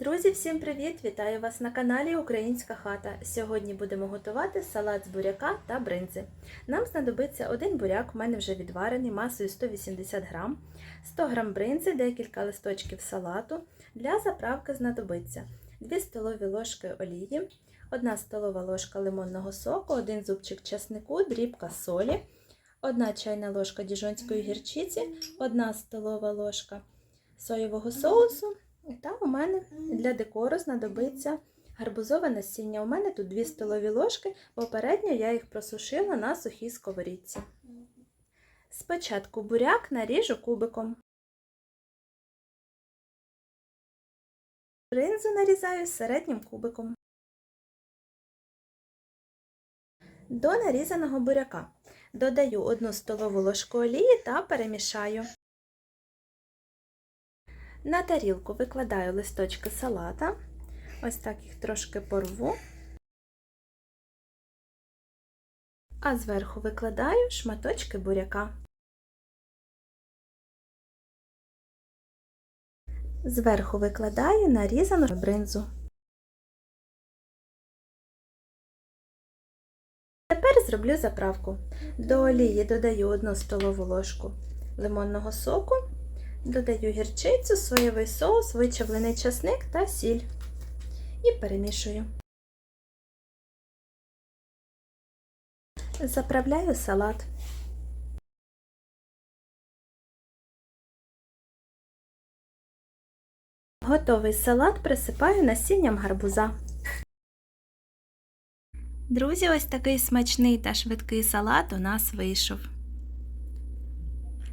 Друзі, всім привіт! Вітаю вас на каналі Українська хата. Сьогодні будемо готувати салат з буряка та бринзи. Нам знадобиться один буряк, у мене вже відварений, масою 180 грам, 100 грам бринзи, декілька листочків салату. Для заправки знадобиться 2 столові ложки олії, 1 столова ложка лимонного соку, 1 зубчик часнику, дрібка солі, 1 чайна ложка діжонської гірчиці, 1 столова ложка соєвого соусу. Та у мене для декору знадобиться гарбузове насіння. У мене тут 2 столові ложки, попередньо я їх просушила на сухій сковорідці. Спочатку буряк наріжу кубиком. Бринзу нарізаю середнім кубиком. До нарізаного буряка додаю 1 столову ложку олії та перемішаю. На тарілку викладаю листочки салата, ось так їх трошки порву, а зверху викладаю шматочки буряка. Зверху викладаю нарізану бринзу. Тепер зроблю заправку. До олії додаю 1 столову ложку лимонного соку. Додаю гірчицю, соєвий соус, вичавлений часник та сіль. І перемішую. Заправляю салат. Готовий салат присипаю насінням гарбуза. Друзі, ось такий смачний та швидкий салат у нас вийшов.